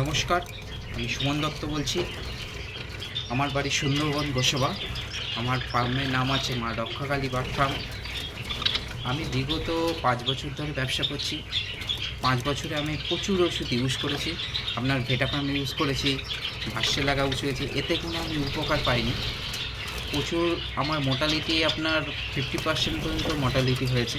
নমস্কার, আমি সুমন দত্ত বলছি। আমার বাড়ি সুন্দরবন গোসবা। আমার ফার্মের নাম আছে মা রক্ষাকালী বার্ড ফার্ম। আমি বিগত পাঁচ বছর ধরে ব্যবসা করছি। পাঁচ বছরে আমি প্রচুর ওষুধ ইউজ করেছি। আপনার ভেটাফার্ম ইউজ করেছি ভাষ্যে লাগা ইউজ করেছি। এতে কোনো আমি উপকার পাইনি। প্রচুর আমার মোটালিটি আপনার ফিফটি পার্সেন্ট পর্যন্ত মোটালিটি হয়েছে।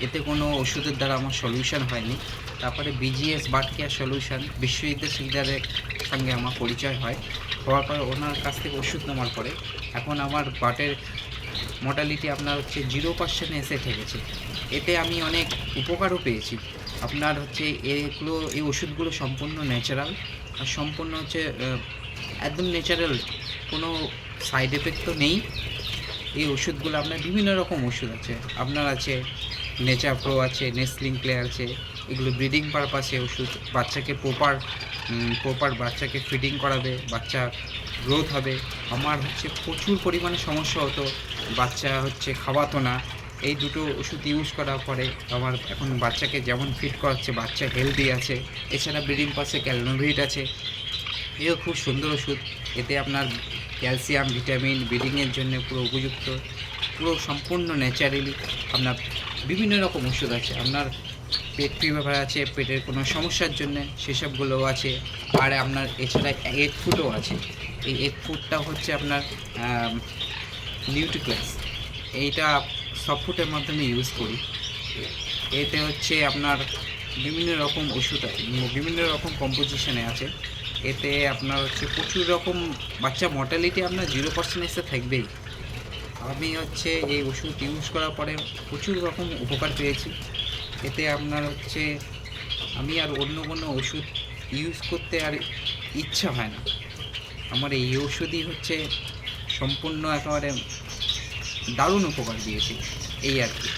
এতে কোনো ওষুধের দ্বারা আমার সলিউশন হয়নি। তারপরে বিজিএস বার্ড কেয়ার সলিউশন বিশ্ববিদ্যালয় সিলিন্ডারের সঙ্গে আমার পরিচয় হয়। হওয়ার পরে ওনার কাছ থেকে ওষুধ নেওয়ার পরে এখন আমার বাটের মর্টালিটি আপনার হচ্ছে জিরো পার্সেন্ট এসে ঠেকেছে। এতে আমি অনেক উপকারও পেয়েছি। আপনার হচ্ছে এগুলো, এই ওষুধগুলো সম্পূর্ণ ন্যাচারাল আর সম্পূর্ণ হচ্ছে একদম ন্যাচারাল কোনো সাইড এফেক্ট তো নেই। এই ওষুধগুলো আপনার বিভিন্ন রকম ওষুধ আছে। আপনার আছে নেচার প্রো আছে নেসলিং প্লে আছে, এগুলো ব্রিডিং পারপাসে ওষুধ। বাচ্চাকে প্রপার প্রপার বাচ্চাকে ফিডিং করাবে, বাচ্চা গ্রোথ হবে। আমার হচ্ছে প্রচুর পরিমাণে সমস্যা হতো, বাচ্চা হচ্ছে খাওয়াতো না। এই দুটো ওষুধ ইউজ করার পরে আমার এখন বাচ্চাকে যেমন ফিট করাচ্ছে, বাচ্চা হেলদি আছে। এছাড়া ব্রিডিং পাশে ক্যালনোভিট আছে। এও খুব সুন্দর ওষুধ। এতে আপনার ক্যালসিয়াম ভিটামিন ব্রিডিংয়ের জন্য পুরো উপযুক্ত। পুরো সম্পূর্ণ ন্যাচারালি আপনার বিভিন্ন রকম ওষুধ আছে। আপনার পেট ফিভার আছে, পেটের কোনো সমস্যার জন্য সেসবগুলোও আছে, আর আপনার এছাড়া এগ ফুডও আছে। এই এগ ফুডটা হচ্ছে আপনার নিউট্রিক্লাস এইটা সব ফুডের মাধ্যমে ইউজ করি। এতে হচ্ছে আপনার বিভিন্ন রকম ওষুধ আছে, বিভিন্ন রকম কম্পোজিশনে আছে। এতে আপনার হচ্ছে প্রচুর রকম বাচ্চা মর্টালিটি আপনার জিরো পার্সেন্ট এসে থাকবেই। আমি হচ্ছে এই ওষুধ ইউজ করার পরে প্রচুর রকম উপকার পেয়েছি। এতে আপনার হচ্ছে আমি আর অন্য কোনো ওষুধ ইউজ করতে আর ইচ্ছা হয় না। আমার এই ওষুধই হচ্ছে সম্পূর্ণ একেবারে দারুণ উপকার দিয়েছে, এই আর কি।